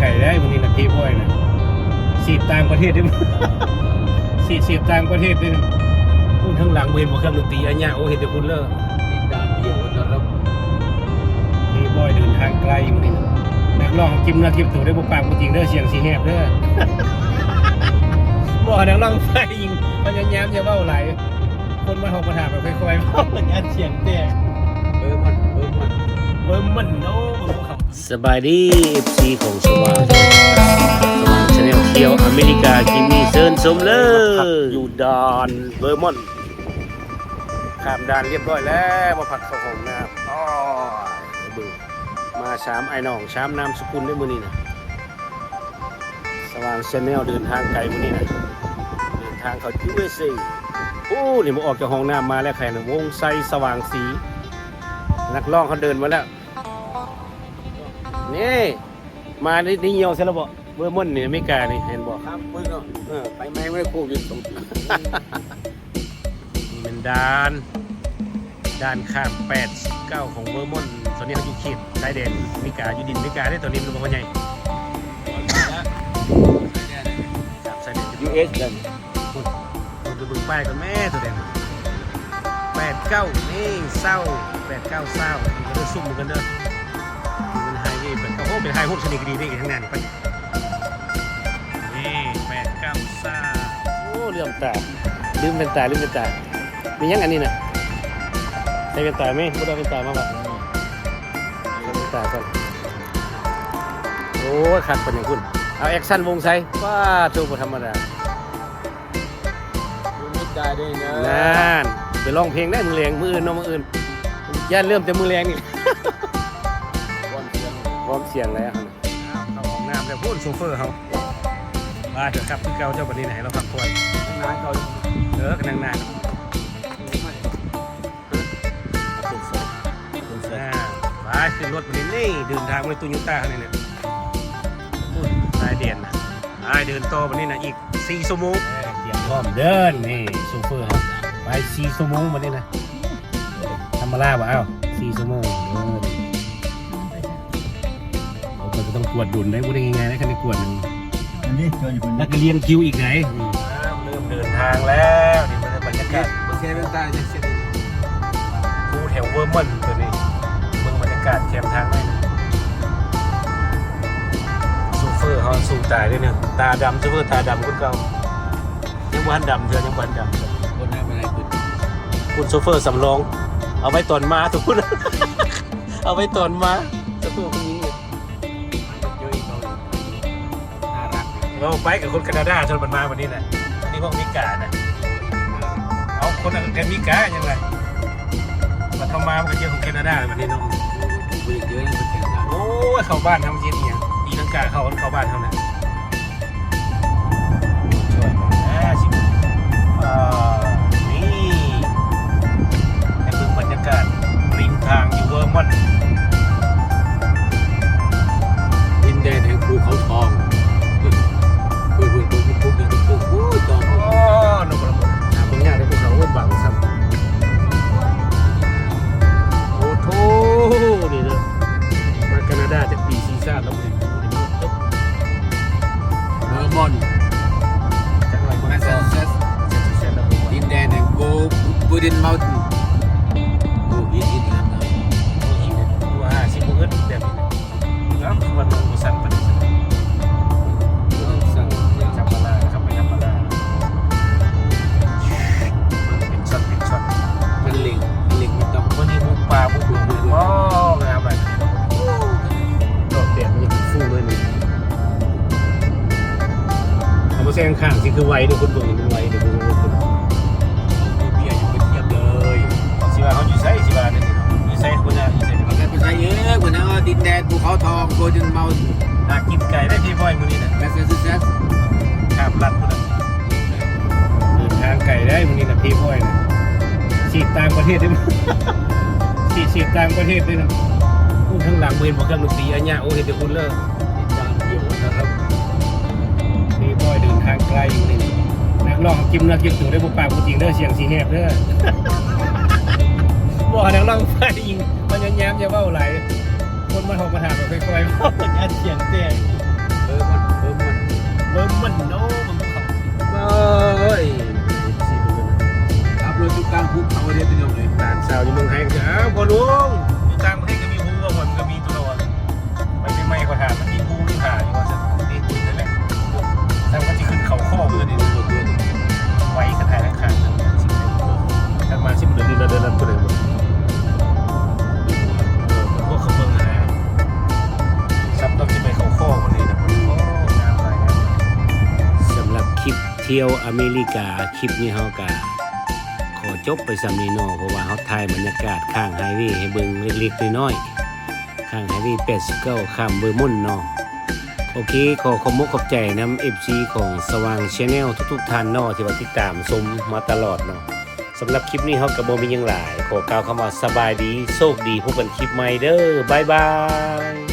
ไก่ได้วันนี้นะพี่บอยนะสีบต่างประเทศได้มั้ยสีบสีบต่างประเทศได้มั้ยพูดทั้งหลังเวรบอกเครื่องดนตรีอันเนี้ยโอ้เห็นแต่คุณเลิกดินแดนเดียวนะครับพี่บอยเดินทางไกลวันนี้นะนักร้องกิมนะกิมตัวได้บ่ปากบ่จริงเด้อเสียงสีแหบเด้อบ่นักร้องไฟยิงมันยังแย้มจะเว้าไหลายคนมาหอกมาถามแบบค่อยๆเว้ามันอันเสียงแตกเบอร์มันเบอร์มันเบิ่มมันโน้ สบายดี FC ของสว่างสว่างชาแนลเที่ยวอเมริกากิมมี่เซินสมเลยอยู่ดอนเบอร์มอนต์ข้ามด่านเรียบร้อยแล้วมาผักเข้าของนะครับอ๋อเบิ่งมาสามไอ้น้องสามนามสกุลได้มือนี้นะสว่างชาแนลเดินทางไกลมือนี้นะเดินทางเขา USA โอ้นี่มาออกจากห้องน้ำมาแล้วแค่นะวงไซสว่างสี นักร้องเขาเดินมาแล้ว นี่มาในนี่เหี่ยวใช่แล้วบ่เบอร์มอนนี่อเมริกานี่เห็นบ่ข้ามปืนเนาะเออไปไม่ไม่โควิดตรง นี่เป็นด่านด่านข้าม89 ของเบอร์มอนตอนนี้เขาอยู่เขตชายแดนอเมริกาอยู่ดินอเมริกาได้ตอนนี้มันรู้ว่าไงจับชายแดนยูเอสกันคุณจะบึงป้ายก่อนแม่ตัวแดง89นี่เศร้า89เศร้ามันก็เด้อซุ่มกันเด้อนี่มันไฮเวย์ เป็นโอ้เป็นไฮพวกชนิดดีได้อีกทั้งนั้นไปนี่แปดเก้าซ่าโอ้เลื่อมตาลืมเป็นตาลืมเป็นตามียังอันนี้นะใช้เป็นตาไหมพูดเอาเป็นตามาบ่ใช้เป็นตาก่อนโอ้ยขัดเป็นอย่างคุณเอาแอคชั่นวงไซว้าถูกบ่ธรรมดายูไม่ตายด้วยนะนั่นไปร้องเพลงได้มือแรงมืออื่นเนาะมืออื่นย่านเริ่มจะมือแรงนี่วันเสียงพร้อม เสียงแล้วครับเข้าห้องน้ำแล้วพูดโซเฟอร์เขามาเถอะครับคือเก่าเจ้าบันนี้ไหนเราพักผ่อนทั้งนั้นเขาเออกันนั่งหน้าสุดสดสุดสดอ่าไปขึ้นรถวันนี้นี่เดินทางไปตุยูต้าเนี่ยเนี่ยพูดสายเดียนนะไปเดินต่อวันนี้นะอีก4ชั่วโมงเตรียมพร้อมเดินนี่โซเฟอร์ครับไป4ชั่วโมงวันนี้นะธรรมดาบ่เอ้า4ชั่วโมงเดินเรา ก็จะต้องกวดดุลได้พูดได้ง่ายๆนะคันได้กวดหนึ่งอันนี้เจออยู่คนแล้วก็เรียงคิวอีกไหนเริ่มเดินทางแล้วนี่มันบรรยากาศโอเคไม่ตายจะเสร็จภูแถวเวอร์มอนตัวนี้เมืองบรรยากาศแคมทางได้นะซูเฟอร์เขาสูตายด้วยเนี่ยตาดำซูเฟอร์ตาดำคนเก่ายังบ้านดำเธอยังบ้านดำคนนั้นเป็นอะไรคุณคุณโซเฟอร์สำรอง เอาไว้ตอนมาทุกคนเอาไว้ตอนมา เราไปกับคนแคนาดาจนมันมาวันนี้นะอันนี้พวกมิกานะเอาคนแกันมิกายังไงมาทำมาเป็นเยอของแคนาดาวันนี้น้องคุยเยอะนะคนแก่โอ้เข้าบ้านทำเย็นเนี่ยตีลังกาเข้าเข้าบ้านเท่านั้นช่วยนะสิอ่า ดินเมาดูอินอินนะดูอินดูว่าสิบเงินแบบนี้แล้ววันลงบุษันปฏิสันสั่งยังจับวลาครับไม่จับปลาเป็นช็อตเป็นช็อตมันเล็งเล็งมันดำวันนี้มุกปลามุกหลวงมุกหลวงอะครัวแบบโดดเด่นมันจะฟูด้วยนี่เอามาแซงข้างสิคือไวเดี๋ยวคุณบิ่งดูไวดู เนี่ยอยู่ไสคนน่ะอยู่ไสมันก็เป็นไงเอ๊ะเหมือนว่าดินแดนภูเขาทองโกลเด้นเมลตันหากินไก่ได้ที่บ่อยมือนี้นะแมสซาชูเซตส์ข้ามลัดพุ่นน่ะเดินทางไก่ได้มือนี้นะพี่บ่อยนะสีดต่างประเทศได้มั้ยสีดสีดต่างประเทศได้นะพูดข้งหลังเห็นบ่เครื่องดนตรีอันเนี้ยโอ้เห็นแต่คุณเลิกดินแดนเดียวนะครับพี่บ่อยเดินทางไกลอยู่นี่นักร้องกิมนะกิมตัวได้บ่ปผากบ่จริงเด้อเสียงสีแหบเด้อ บ่อนังร่องไฟยิงมันยังแย้มจะเบ้าไหลคนมันหอกมาถามแบบค่อยๆเบ้ายันเสียงเตี้ยเออมันเออมันเออมันโน้ ที่ยวอเมริกาคลิปนี้เฮากะขอจบไปสำนีนาะเพราะว่าเฮาถ่ายบรรยากาศข้างไฮเวย์ให้เบิ่งเล็กๆน้อยๆข้างไฮเวย์89ข้ามเบอร์มอนเนาะโอเค ขอขอบมุกขอบใจนำ FC ของสว่าง Channel ทุกๆท่านนาะที่ว่าติดตามชมมาตลอดเนาะสำหรับคลิปนี้เฮาก็บ่มีหยังหลาย ขอกล่าวคำว่าสบายดีโชคดีพบกันคลิปใหม่เด้อบ๊ายบาย